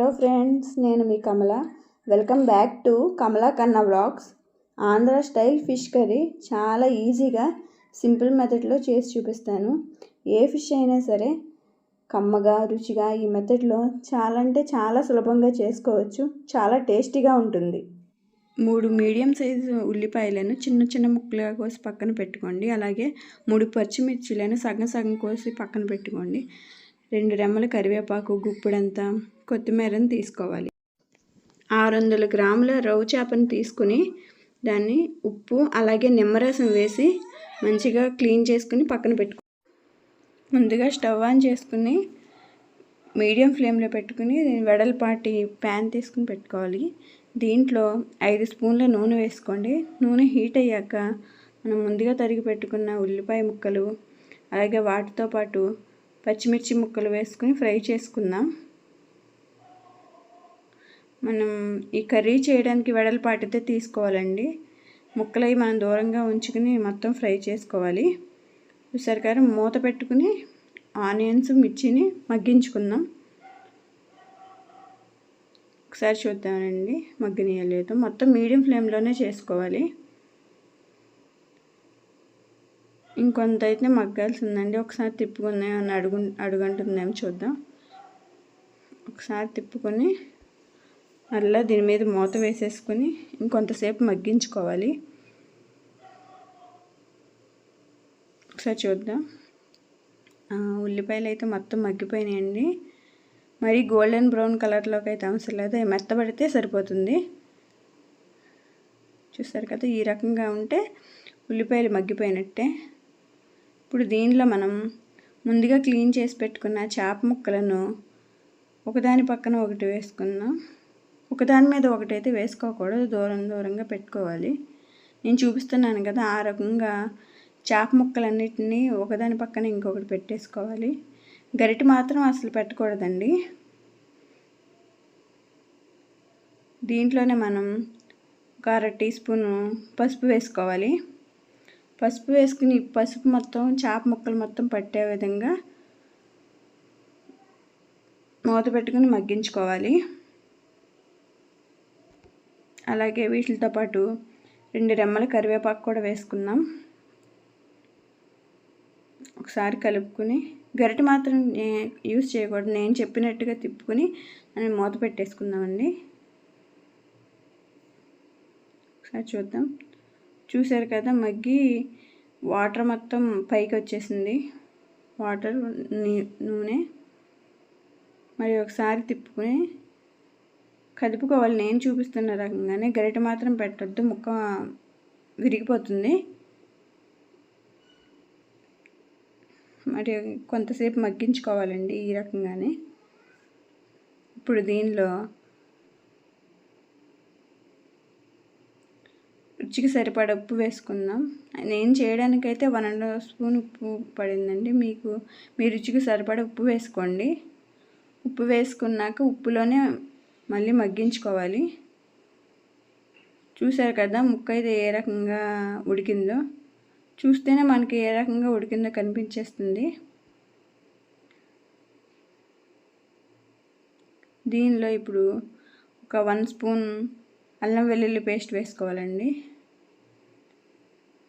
Hello friends నేను మీ Kamala. Welcome back to Kamala Kanna blogs Andhra style fish curry చాలా ఈజీగా simple మెథడ్లో చేసి చూపిస్తాను. ఏ ఫిష్ అయినా సరే కమ్మగా రుచిగా ఈ మెథడ్లో చాలా అంటే చాలా సులభంగా చేసుకోవచ్చు. చాలా టేస్టీగా ఉంటుంది. మూడు మీడియం సైజు ఉల్లిపాయలను చిన్న చిన్న ముక్కలుగా కోసి పక్కన పెట్టుకోండి. అలాగే మూడు పచ్చిమిర్చిలను సగం సగం కోసి పక్కన పెట్టుకోండి. రెండు రెమ్మల కరివేపాకు గుప్పుడంతా కొత్తిమీరని తీసుకోవాలి. ఆరు వందల గ్రాముల రవ్వు చేపను తీసుకుని దాన్ని ఉప్పు అలాగే నిమ్మరసం వేసి మంచిగా క్లీన్ చేసుకుని పక్కన పెట్టుకో. ముందుగా స్టవ్ ఆన్ చేసుకుని మీడియం ఫ్లేమ్లో పెట్టుకుని వెడల్పాటి ప్యాన్ తీసుకుని పెట్టుకోవాలి. దీంట్లో ఐదు స్పూన్ల నూనె వేసుకోండి. నూనె హీట్ అయ్యాక మనం ముందుగా తరిగి పెట్టుకున్న ఉల్లిపాయ ముక్కలు అలాగే వాటితో పాటు పచ్చిమిర్చి ముక్కలు వేసుకుని ఫ్రై చేసుకుందాం. మనం ఈ కర్రీ చేయడానికి వెడల్పాటితే తీసుకోవాలండి. ముక్కలు అవి మనం దూరంగా ఉంచుకుని మొత్తం ఫ్రై చేసుకోవాలి. చూసారు మూత పెట్టుకుని ఆనియన్స్ మిర్చిని మగ్గించుకుందాం. ఒకసారి చూద్దామండి మగ్గనీయలేదు. మొత్తం మీడియం ఫ్లేమ్లోనే చేసుకోవాలి. ఇంకొంత అయితే మగ్గాల్సి ఉందండి ఒకసారి తిప్పుకుందాం అడుగు అడుగంటుందేమో చూద్దాం. ఒకసారి తిప్పుకొని మళ్ళీ దీని మీద మూత వేసేసుకొని ఇంకొంతసేపు మగ్గించుకోవాలి. ఒకసారి చూద్దాం. ఉల్లిపాయలు అయితే మొత్తం మగ్గిపోయినాయండి. మరి గోల్డెన్ బ్రౌన్ కలర్లోకి అయితే అవసరం లేదు. మెత్తబడితే సరిపోతుంది. చూస్తారు కదా ఈ రకంగా ఉంటే ఉల్లిపాయలు మగ్గిపోయినట్టే. ఇప్పుడు దీనిలో మనం ముందుగా క్లీన్ చేసి పెట్టుకున్న చేప ముక్కలను ఒకదాని పక్కన ఒకటి వేసుకుందాం ఒకదాని మీద ఒకటైతే వేసుకోకూడదు దూరం దూరంగా పెట్టుకోవాలి. నేను చూపిస్తున్నాను కదా ఆ రకంగా చేప ముక్కలన్నిటినీ ఒకదాని పక్కన ఇంకొకటి పెట్టేసుకోవాలి. గరిటె మాత్రం అసలు పెట్టకూడదండి. దీంట్లోనే మనం ఒక అర టీ స్పూను పసుపు వేసుకోవాలి. పసుపు వేసుకుని పసుపు మొత్తం చేప ముక్కలు మొత్తం పట్టే విధంగా మూత పెట్టుకుని మగ్గించుకోవాలి. అలాగే వీటితో పాటు రెండు రెమ్మల కరివేపాకు కూడా వేసుకుందాం. ఒకసారి కలుపుకుని గరిటె మాత్రం యూస్ చేయకూడదు. నేను చెప్పినట్టుగా తిప్పుకుని మనం మూత పెట్టేసుకుందామండి. ఒకసారి చూద్దాం. చూసారు కదా మగ్గి వాటర్ మొత్తం పైకి వచ్చేసింది. వాటర్ నూనె మరి ఒకసారి తిప్పుకొని కలుపుకోవాలి. నేను చూపిస్తున్న రకంగానే గరిటె మాత్రం పెట్టద్దు ముక్క విరిగిపోతుంది. మరి కొంతసేపు మగ్గించుకోవాలండి ఈ రకంగానే. ఇప్పుడు దీనిలో రుచికి సరిపడ ఉప్పు వేసుకుందాం. నేను చేయడానికైతే వన్ అండ్ హాఫ్ స్పూన్ ఉప్పు పడిందండి. మీకు మీ రుచికి సరిపడ ఉప్పు వేసుకోండి. ఉప్పు వేసుకున్నాక ఉప్పులోనే మళ్ళీ మగ్గించుకోవాలి. చూసారు కదా ముక్క అయితే ఏ రకంగా ఉడికిందో. చూస్తేనే మనకి ఏ రకంగా ఉడికిందో కనిపించేస్తుంది. దీనిలో ఇప్పుడు ఒక వన్ స్పూన్ అల్లం వెల్లుల్లి పేస్ట్ వేసుకోవాలండి.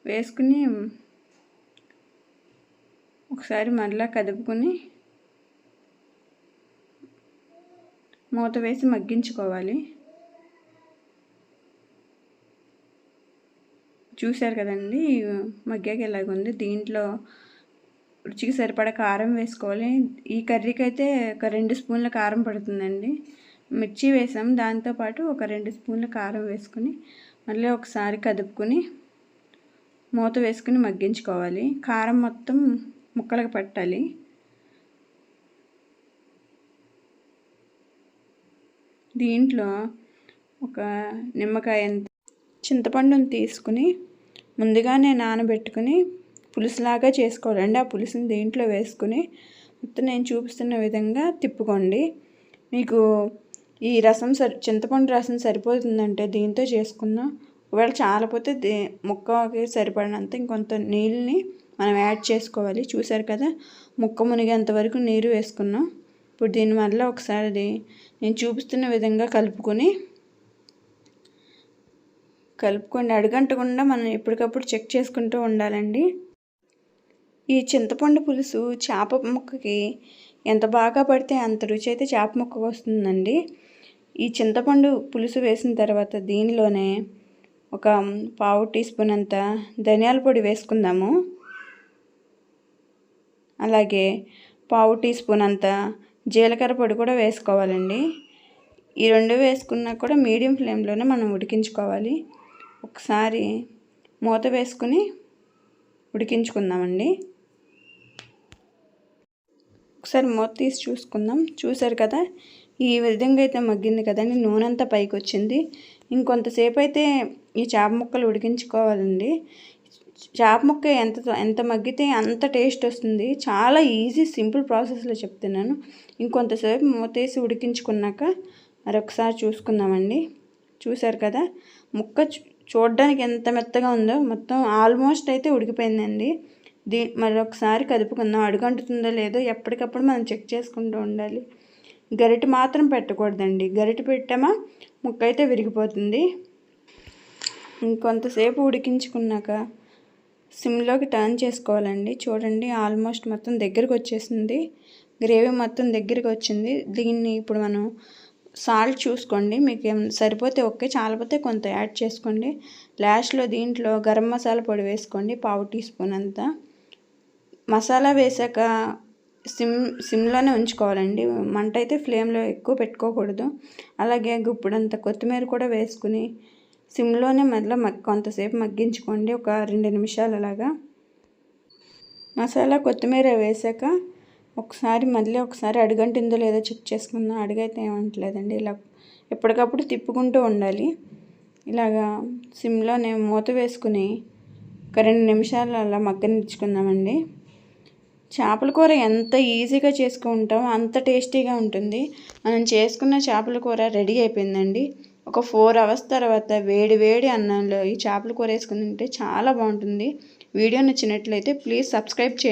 వేసుకుని ఒకసారి మరలా కదుపుకొని మూత వేసి మగ్గించుకోవాలి. చూశారు కదండి మగ్గాక ఎలాగుంది? దీంట్లో రుచికి సరిపడా కారం వేసుకోవాలి. ఈ కర్రీకి అయితే ఒక రెండు స్పూన్ల కారం పడుతుందండి. మిర్చి వేసాం. దాంతోపాటు ఒక రెండు స్పూన్ల కారం వేసుకుని మళ్ళీ ఒకసారి కదుపుకొని మూత వేసుకుని మగ్గించుకోవాలి. కారం మొత్తం ముక్కలకు పట్టాలి. దీంట్లో ఒక నిమ్మకాయ చింతపండుని తీసుకుని ముందుగానే నానబెట్టుకుని పులుసులాగా చేసుకోవాలండి ఆ పులుసుని దీంట్లో వేసుకుని మొత్తం నేను చూపిస్తున్న విధంగా తిప్పుకోండి. మీకు ఈ రసం సరి చింతపండు రసం సరిపోతుందంటే దీంతో చేసుకుందాం ఒకవేళ చాలపోతే దే ముక్కకి సరిపడినంత ఇంకొంత నీళ్ళని మనం యాడ్ చేసుకోవాలి. చూసారు కదా ముక్క మునిగేంత వరకు నీరు వేసుకున్నాం. ఇప్పుడు దీని వల్ల ఒకసారి నేను చూపిస్తున్న విధంగా కలుపుకొని కలుపుకొని అడుగంటకుండా మనం ఎప్పటికప్పుడు చెక్ చేసుకుంటూ ఉండాలండి. ఈ చింతపండు పులుసు చేప ముక్కకి ఎంత బాగా పడితే అంత రుచి అయితే చేప ముక్కకు వస్తుందండి. ఈ చింతపండు పులుసు వేసిన తర్వాత దీనిలోనే ఒక పావు టీ స్పూన్ అంత ధనియాల పొడి వేసుకుందాము. అలాగే పావు టీ స్పూన్ అంత జీలకర్ర పొడి కూడా వేసుకోవాలండి. ఈ రెండు వేసుకున్నా కూడా మీడియం ఫ్లేమ్లోనే మనం ఉడికించుకోవాలి. ఒకసారి మూత వేసుకుని ఉడికించుకుందామండి. ఒకసారి మూత తీసి చూసుకుందాం. చూసారు కదా? ఈ విధంగా అయితే మగ్గింది కదండి నూనె అంతా పైకి వచ్చింది ఇంకొంతసేపు అయితే ఈ చేప ముక్కలు ఉడికించుకోవాలండి. చేప ముక్క ఎంత ఎంత మగ్గితే అంత టేస్ట్ వస్తుంది. చాలా ఈజీ సింపుల్ ప్రాసెస్లో చెప్తున్నాను. ఇంకొంతసేపు మూతేసి ఉడికించుకున్నాక మరొకసారి చూసుకుందామండి. చూశారు కదా ముక్క చూడడానికి ఎంత మెత్తగా ఉందో మొత్తం ఆల్మోస్ట్ అయితే ఉడికిపోయిందండి. దీ మరొకసారి కదుపుకుందాం. అడుగంటుతుందో లేదో ఎప్పటికప్పుడు మనం చెక్ చేసుకుంటూ ఉండాలి. గరిటె మాత్రం పెట్టకూడదండి. గరిటె పెట్టామా ముక్క అయితే విరిగిపోతుంది. ఇంకొంతసేపు ఉడికించుకున్నాక సిమ్లోకి టర్న్ చేసుకోవాలండి. చూడండి ఆల్మోస్ట్ మొత్తం దగ్గరికి వచ్చేసింది గ్రేవీ మొత్తం దగ్గరికి వచ్చింది దీన్ని ఇప్పుడు మనం సాల్ట్ చూసుకోండి. మీకు ఏం సరిపోతే ఓకే చాలపోతే కొంత యాడ్ చేసుకోండి. లాస్ట్లో దీంట్లో గరం మసాలా పొడి వేసుకోండి పావు టీ స్పూన్ అంతా. మసాలా వేసాక సిమ్ సిమ్లోనే ఉంచుకోవాలండి. మంట అయితే ఫ్లేమ్లో ఎక్కువ పెట్టుకోకూడదు. అలాగే గుప్పుడంత కొత్తిమీర కూడా వేసుకుని సిమ్లోనే మళ్ళీ కొంతసేపు మగ్గించుకోండి. ఒక రెండు నిమిషాలు అలాగా. మసాలా కొత్తిమీర వేసాక ఒకసారి మళ్ళీ ఒకసారి అడుగంటిందో లేదో చెక్ చేసుకుందాం. అడుగైతే ఏమంటలేదండి ఇలా ఎప్పటికప్పుడు తిప్పుకుంటూ ఉండాలి. ఇలాగా సిమ్లోనే మూత వేసుకుని ఒక రెండు నిమిషాలు అలా మగ్గనిచ్చుకుందామండి. చేపల కూర ఎంత ఈజీగా చేసుకుంటామో అంత టేస్టీగా ఉంటుంది. మనం చేసుకున్న చేపల కూర రెడీ అయిపోయిందండి. ఒక ఫోర్ అవర్స్ తర్వాత వేడి వేడి అన్నంలో ఈ చేపల కూర వేసుకుని తింటే చాలా బాగుంటుంది. వీడియో నచ్చినట్లయితే ప్లీజ్ సబ్స్క్రైబ్ చేయండి.